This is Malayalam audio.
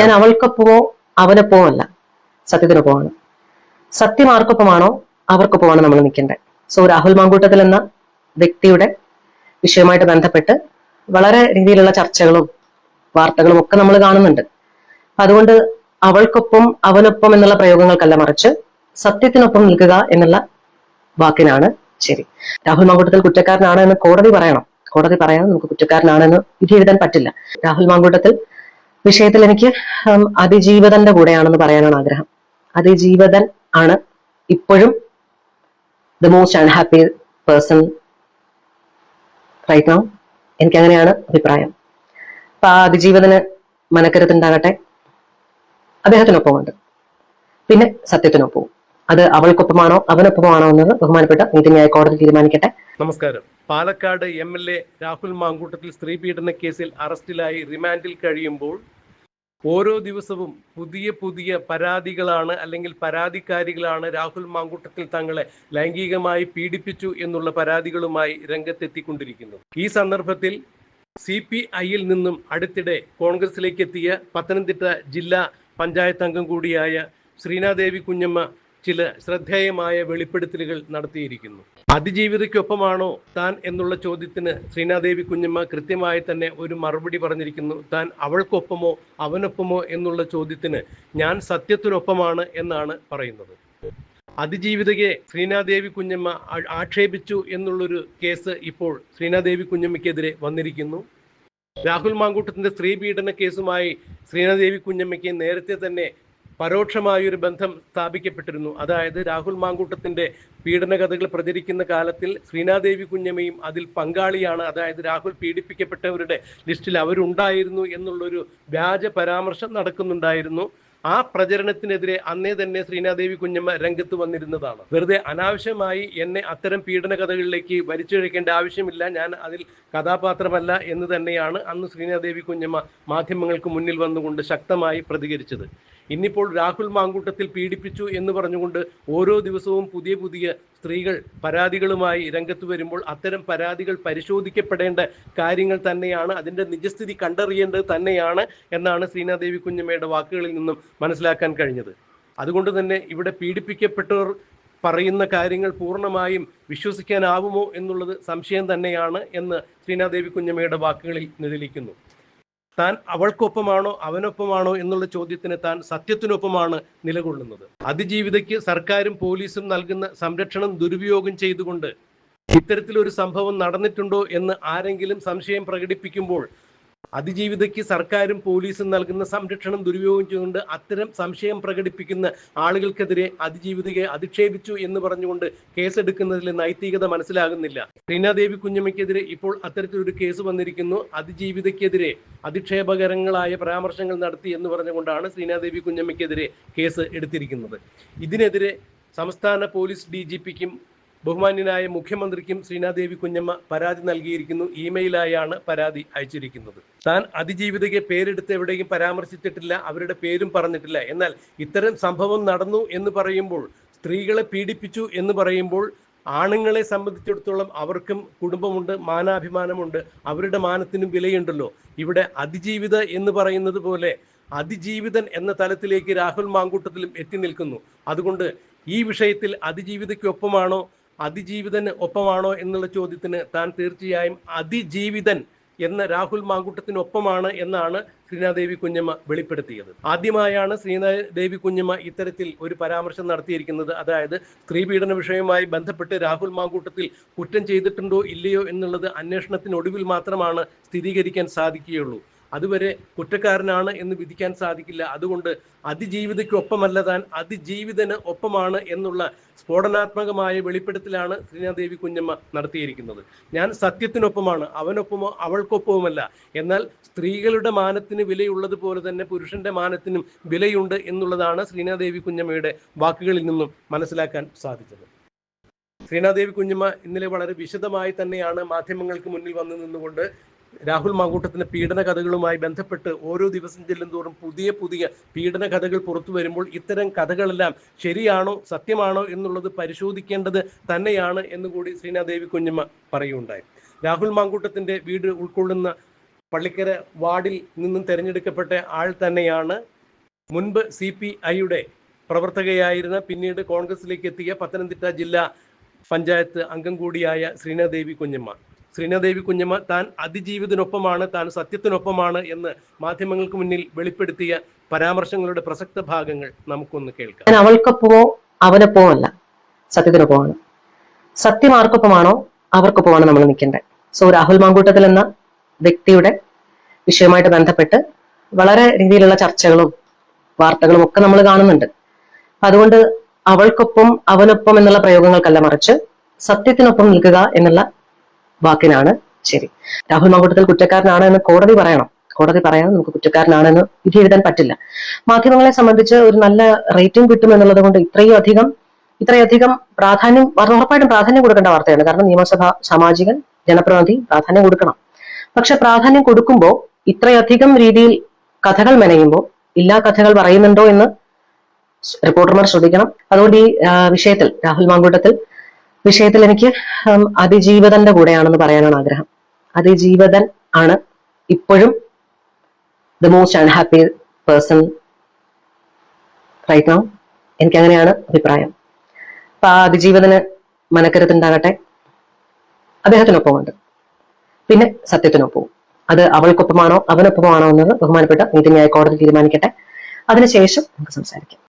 ഞാൻ അവൾക്കൊപ്പമോ അവനൊപ്പമോ അല്ല. സത്യത്തിനൊപ്പമാണ് സത്യം ആർക്കൊപ്പമാണോ അവർക്കൊപ്പമാണ് നമ്മൾ നിൽക്കേണ്ടത്. സോ രാഹുൽ മാങ്കൂട്ടത്തിൽ എന്ന വ്യക്തിയുടെ വിഷയവുമായിട്ട് ബന്ധപ്പെട്ട് വളരെ രീതിയിലുള്ള ചർച്ചകളും വാർത്തകളും ഒക്കെ നമ്മൾ കാണുന്നുണ്ട്. അതുകൊണ്ട് അവൾക്കൊപ്പം അവനൊപ്പം എന്നുള്ള പ്രയോഗങ്ങൾക്കല്ല മറിച്ച് സത്യത്തിനൊപ്പം നിൽക്കുക എന്നുള്ള വാക്കിനാണ് ശരി. രാഹുൽ മാങ്കൂട്ടത്തിൽ കുറ്റക്കാരനാണ് എന്ന് കോടതി പറയണം. കോടതി പറയാൻ നമുക്ക് കുറ്റക്കാരനാണെന്ന് വിധി എഴുതാൻ പറ്റില്ല. രാഹുൽ മാങ്കൂട്ടത്തിൽ വിഷയത്തിൽ എനിക്ക് അതിജീവിതന്റെ കൂടെയാണെന്ന് പറയാനാണ് ആഗ്രഹം. അതിജീവിതൻ ആണ് ഇപ്പോഴും the most unhappy person right now എനിക്ക് അങ്ങനെയാണ് അഭിപ്രായം. അപ്പൊ ആ അതിജീവിതന് മനക്കരുത്തുണ്ടാകട്ടെ അദ്ദേഹത്തിനൊപ്പമുണ്ട്. പിന്നെ സത്യത്തിനൊപ്പവും. അത് അവൾക്കൊപ്പമാണോ അവനൊപ്പമാണോ എന്നത് ബഹുമാനപ്പെട്ട നീതിന്യായ കോടതി തീരുമാനിക്കട്ടെ. നമസ്കാരം. Palakkad M L A Rahul Mamkootathil സ്ത്രീ പീഡന കേസിൽ അറസ്റ്റിലായി റിമാൻഡിൽ കഴിയുമ്പോൾ ഓരോ ദിവസവും പുതിയ പുതിയ പരാതികളാണ് അല്ലെങ്കിൽ പരാതിക്കാരികളാണ് രാഹുൽ മാങ്കൂട്ടത്തിൽ തങ്ങളെ ലൈംഗികമായി പീഡിപ്പിച്ചു എന്നുള്ള പരാതികളുമായി രംഗത്തെത്തിക്കൊണ്ടിരിക്കുന്നു. ഈ സന്ദർഭത്തിൽ സി പി ഐയിൽ നിന്നും അടുത്തിടെ കോൺഗ്രസിലേക്ക് എത്തിയ പത്തനംതിട്ട ജില്ലാ പഞ്ചായത്ത് അംഗം കൂടിയായ ശ്രീനാദേവി കുഞ്ഞമ്മ ചില ശ്രദ്ധേയമായ വെളിപ്പെടുത്തലുകൾ നടത്തിയിരിക്കുന്നു. അതിജീവിതയ്ക്കൊപ്പമാണോ താൻ എന്നുള്ള ചോദ്യത്തിന് ശ്രീനാദേവി കുഞ്ഞമ്മ കൃത്യമായി തന്നെ ഒരു മറുപടി പറഞ്ഞിരിക്കുന്നു. താൻ അവൾക്കൊപ്പമോ അവനൊപ്പമോ എന്നുള്ള ചോദ്യത്തിന് ഞാൻ സത്യത്തിനൊപ്പമാണ് എന്നാണ് പറയുന്നത്. അതിജീവിതയെ ശ്രീനാദേവി കുഞ്ഞമ്മ ആക്ഷേപിച്ചു എന്നുള്ളൊരു കേസ് ഇപ്പോൾ ശ്രീനാദേവി കുഞ്ഞമ്മയ്ക്കെതിരെ വന്നിരിക്കുന്നു. രാഹുൽ മാങ്കൂട്ടത്തിന്റെ സ്ത്രീ പീഡന കേസുമായി ശ്രീനാദേവി കുഞ്ഞമ്മയ്ക്ക് നേരത്തെ തന്നെ പരോക്ഷമായൊരു ബന്ധം സ്ഥാപിക്കപ്പെട്ടിരുന്നു. അതായത് രാഹുൽ മാങ്കൂട്ടത്തിന്റെ പീഡന കഥകൾ പ്രചരിക്കുന്ന കാലത്തിൽ ശ്രീനാദേവി കുഞ്ഞമ്മയും അതിൽ പങ്കാളിയാണ്. അതായത് രാഹുൽ പീഡിപ്പിക്കപ്പെട്ടവരുടെ ലിസ്റ്റിൽ അവരുണ്ടായിരുന്നു എന്നുള്ളൊരു വ്യാജ പരാമർശം നടക്കുന്നുണ്ടായിരുന്നു. ആ പ്രചരണത്തിനെതിരെ അന്നേ തന്നെ ശ്രീനാദേവി കുഞ്ഞമ്മ രംഗത്ത് വന്നിരുന്നതാണ്. വെറുതെ അനാവശ്യമായി എന്നെ അത്തരം പീഡന കഥകളിലേക്ക് വലിച്ചിഴക്കേണ്ട ആവശ്യമില്ല. ഞാൻ അതിൽ കഥാപാത്രമല്ല എന്ന് തന്നെയാണ് അന്ന് ശ്രീനാദേവി കുഞ്ഞമ്മ മാധ്യമങ്ങൾക്ക് മുന്നിൽ വന്നുകൊണ്ട് ശക്തമായി പ്രതികരിച്ചത്. ഇന്നിപ്പോൾ രാഹുൽ മാങ്കൂട്ടത്തിൽ പീഡിപ്പിച്ചു എന്ന് പറഞ്ഞുകൊണ്ട് ഓരോ ദിവസവും പുതിയ പുതിയ സ്ത്രീകൾ പരാതികളുമായി രംഗത്ത് വരുമ്പോൾ അത്തരം പരാതികൾ പരിശോധിക്കപ്പെടേണ്ട കാര്യങ്ങൾ തന്നെയാണ് അതിന്റെ നിജസ്ഥിതി കണ്ടറിയേണ്ടത് തന്നെയാണ് എന്നാണ് ശ്രീനാദേവി കുഞ്ഞമ്മയുടെ വാക്കുകളിൽ നിന്നും മനസ്സിലാക്കാൻ കഴിഞ്ഞത്. അതുകൊണ്ട് തന്നെ ഇവിടെ പീഡിപ്പിക്കപ്പെട്ടവർ പറയുന്ന കാര്യങ്ങൾ പൂർണമായും വിശ്വസിക്കാനാവുമോ എന്നുള്ളത് സംശയം തന്നെയാണ് എന്ന് ശ്രീനാദേവി കുഞ്ഞമ്മയുടെ വാക്കുകളിൽ നിഴലിക്കുന്നു താൻ അവൾക്കൊപ്പമാണോ അവനൊപ്പമാണോ എന്നുള്ള ചോദ്യത്തിന് താൻ സത്യത്തിനൊപ്പമാണ് നിലകൊള്ളുന്നത്. അതിജീവിതയ്ക്ക് സർക്കാരും പോലീസും നൽകുന്ന സംരക്ഷണം ദുരുപയോഗം ചെയ്തുകൊണ്ട് ഇത്തരത്തിലൊരു സംഭവം നടന്നിട്ടുണ്ടോ എന്ന് ആരെങ്കിലും സംശയം പ്രകടിപ്പിക്കുമ്പോൾ അതിജീവിതയ്ക്ക് സർക്കാരും പോലീസും നൽകുന്ന സംരക്ഷണം ദുരുപയോഗം ചെയ്തുകൊണ്ട് അത്തരം സംശയം പ്രകടിപ്പിക്കുന്ന ആളുകൾക്കെതിരെ അതിജീവിതയെ അധിക്ഷേപിച്ചു എന്ന് പറഞ്ഞുകൊണ്ട് കേസെടുക്കുന്നതിൽ നൈതികത മനസ്സിലാകുന്നില്ല. ശ്രീനാദേവി കുഞ്ഞമ്മയ്ക്കെതിരെ ഇപ്പോൾ അത്തരത്തിലൊരു കേസ് വന്നിരിക്കുന്നു. അതിജീവിതയ്ക്കെതിരെ അധിക്ഷേപകരങ്ങളായ പരാമർശങ്ങൾ നടത്തി എന്ന് പറഞ്ഞുകൊണ്ടാണ് ശ്രീനാദേവി കുഞ്ഞമ്മയ്ക്കെതിരെ കേസ് എടുത്തിരിക്കുന്നത്. ഇതിനെതിരെ സംസ്ഥാന പോലീസ് ഡി ജി പിക്കും ബഹുമാന്യനായ മുഖ്യമന്ത്രിക്കും ശ്രീനാദേവി കുഞ്ഞമ്മ പരാതി നൽകിയിരിക്കുന്നു. ഇമെയിലായാണ് പരാതി അയച്ചിരിക്കുന്നത്. താൻ അതിജീവിതയ്ക്ക് പേരെടുത്ത് എവിടെയും പരാമർശിച്ചിട്ടില്ല അവരുടെ പേരും പറഞ്ഞിട്ടില്ല. എന്നാൽ ഇത്തരം സംഭവം നടന്നു എന്ന് പറയുമ്പോൾ സ്ത്രീകളെ പീഡിപ്പിച്ചു എന്ന് പറയുമ്പോൾ ആണുങ്ങളെ സംബന്ധിച്ചിടത്തോളം അവർക്കും കുടുംബമുണ്ട് മാനാഭിമാനമുണ്ട് അവരുടെ മാനത്തിനും വിലയുണ്ടല്ലോ. ഇവിടെ അതിജീവിത എന്ന് പറയുന്നത് പോലെ അതിജീവിതൻ എന്ന തലത്തിലേക്ക് രാഹുൽ മാങ്കൂട്ടത്തിലും എത്തി നിൽക്കുന്നു. അതുകൊണ്ട് ഈ വിഷയത്തിൽ അതിജീവിതയ്ക്കൊപ്പമാണോ അതിജീവിതന് ഒപ്പമാണോ എന്നുള്ള ചോദ്യത്തിന് താൻ തീർച്ചയായും അതിജീവിതൻ എന്ന രാഹുൽ മാങ്കൂട്ടത്തിനൊപ്പമാണ് എന്നാണ് ശ്രീനാദേവി കുഞ്ഞമ്മ വെളിപ്പെടുത്തിയത്. ആദ്യമായാണ് ശ്രീനാദേവി കുഞ്ഞമ്മ ഇത്തരത്തിൽ ഒരു പരാമർശം നടത്തിയിരിക്കുന്നത്. അതായത് സ്ത്രീ പീഡന വിഷയവുമായി ബന്ധപ്പെട്ട് രാഹുൽ മാങ്കൂട്ടത്തിൽ കുറ്റം ചെയ്തിട്ടുണ്ടോ ഇല്ലയോ എന്നുള്ളത് അന്വേഷണത്തിനൊടുവിൽ മാത്രമാണ് സ്ഥിരീകരിക്കാൻ സാധിക്കുകയുള്ളൂ. അതുവരെ കുറ്റക്കാരനാണ് എന്ന് വിധിക്കാൻ സാധിക്കില്ല. അതുകൊണ്ട് അതിജീവിതയ്ക്കൊപ്പമല്ല താൻ അതിജീവിതന് ഒപ്പമാണ് എന്നുള്ള സ്ഫോടനാത്മകമായ വെളിപ്പെടുത്തലാണ് ശ്രീനാദേവി കുഞ്ഞമ്മ നടത്തിയിരിക്കുന്നത്. ഞാൻ സത്യത്തിനൊപ്പമാണ് അവനൊപ്പമോ അവൾക്കൊപ്പവുമല്ല. എന്നാൽ സ്ത്രീകളുടെ മാനത്തിന് വിലയുള്ളതുപോലെ തന്നെ പുരുഷന്റെ മാനത്തിനും വിലയുണ്ട് എന്നുള്ളതാണ് ശ്രീനാദേവി കുഞ്ഞമ്മയുടെ വാക്കുകളിൽ നിന്നും മനസ്സിലാക്കാൻ സാധിച്ചത്. ശ്രീനാദേവി കുഞ്ഞമ്മ ഇന്നലെ വളരെ വിശദമായി തന്നെയാണ് മാധ്യമങ്ങൾക്ക് മുന്നിൽ വന്നു നിന്നുകൊണ്ട് രാഹുൽ മാങ്കൂട്ടത്തിന്റെ പീഡന കഥകളുമായി ബന്ധപ്പെട്ട് ഓരോ ദിവസം ചെല്ലുന്തോറും പുതിയ പുതിയ പീഡന കഥകൾ പുറത്തു വരുമ്പോൾ ഇത്തരം കഥകളെല്ലാം ശരിയാണോ സത്യമാണോ എന്നുള്ളത് പരിശോധിക്കേണ്ടത് തന്നെയാണ് എന്നുകൂടി ശ്രീനാദേവി കുഞ്ഞമ്മ പറയുകയുണ്ടായി. രാഹുൽ മാങ്കൂട്ടത്തിന്റെ വീട് ഉൾക്കൊള്ളുന്ന പള്ളിക്കര വാർഡിൽ നിന്നും തെരഞ്ഞെടുക്കപ്പെട്ട ആൾ തന്നെയാണ് മുൻപ് സി പി ഐയുടെ പ്രവർത്തകയായിരുന്ന പിന്നീട് കോൺഗ്രസിലേക്ക് എത്തിയ പത്തനംതിട്ട ജില്ലാ പഞ്ചായത്ത് അംഗം കൂടിയായ ശ്രീനാദേവി കുഞ്ഞമ്മ. ശ്രീനാദേവി കുഞ്ഞമ്മ താൻ അതിജീവിതനൊപ്പമാണ് താൻ സത്യത്തിനൊപ്പമാണ് എന്ന് മാധ്യമങ്ങൾക്ക് മുന്നിൽ വെളിപ്പെടുത്തിയ പരാമർശങ്ങളുടെ പ്രസക്ത ഭാഗങ്ങൾ നമുക്കൊന്ന് കേൾക്കാം. അവൾക്കൊപ്പമോ? അവനൊപ്പമോ അല്ല. സത്യത്തിനൊപ്പമാണ്. സത്യം ആർക്കൊപ്പമാണോ? അവർക്കൊപ്പമാണ് നമ്മൾ നിൽക്കേണ്ടത്. സോ രാഹുൽ മാങ്കൂട്ടത്തിൽ എന്ന വ്യക്തിയുടെ വിഷയവുമായിട്ട് ബന്ധപ്പെട്ട് വളരെ രീതിയിലുള്ള ചർച്ചകളും വാർത്തകളും ഒക്കെ നമ്മൾ കാണുന്നുണ്ട്. അതുകൊണ്ട് അവൾക്കൊപ്പം അവനൊപ്പം എന്നുള്ള പ്രയോഗങ്ങൾക്കല്ല മറിച്ച് സത്യത്തിനൊപ്പം നിൽക്കുക എന്നുള്ള വാക്കിനാണ് ശരി. രാഹുൽ മാങ്കൂട്ടത്തിൽ കുറ്റക്കാരനാണ് എന്ന് കോടതി പറയണം. കോടതി പറയാം നമുക്ക് കുറ്റക്കാരനാണെന്ന് വിധി എഴുതാൻ പറ്റില്ല. മാധ്യമങ്ങളെ സംബന്ധിച്ച് ഒരു നല്ല റേറ്റിംഗ് കിട്ടും എന്നുള്ളത് കൊണ്ട് ഇത്രയും അധികം ഇത്രയധികം പ്രാധാന്യം ഉറപ്പായിട്ടും പ്രാധാന്യം കൊടുക്കേണ്ട വാർത്തയാണ്. കാരണം നിയമസഭ സാമാജികൻ ജനപ്രതിനിധി പ്രാധാന്യം കൊടുക്കണം. പക്ഷെ പ്രാധാന്യം കൊടുക്കുമ്പോൾ ഇത്രയധികം രീതിയിൽ കഥകൾ മെനയുമ്പോൾ ഇല്ലാ കഥകൾ പറയുന്നുണ്ടോ എന്ന് റിപ്പോർട്ടർമാർ ശ്രദ്ധിക്കണം. അതുകൊണ്ട് ഈ വിഷയത്തിൽ രാഹുൽ മാങ്കൂട്ടത്തിൽ വിഷയത്തിൽ എനിക്ക് അതിജീവിതന്റെ കൂടെയാണെന്ന് പറയാനാണ് ആഗ്രഹം. അതിജീവിതൻ ആണ് ഇപ്പോഴും the most unhappy person right now എനിക്ക് അങ്ങനെയാണ് അഭിപ്രായം. അപ്പൊ ആ അതിജീവിതന് മനക്കരുത്തുണ്ടാകട്ടെ. അദ്ദേഹത്തിനൊപ്പമുണ്ട്. പിന്നെ സത്യത്തിനൊപ്പവും. അത് അവൾക്കൊപ്പമാണോ അവനൊപ്പമാണോ എന്നത് ബഹുമാനപ്പെട്ട നീതിന്യായ കോടതി തീരുമാനിക്കട്ടെ. അതിനുശേഷം നമുക്ക് സംസാരിക്കാം.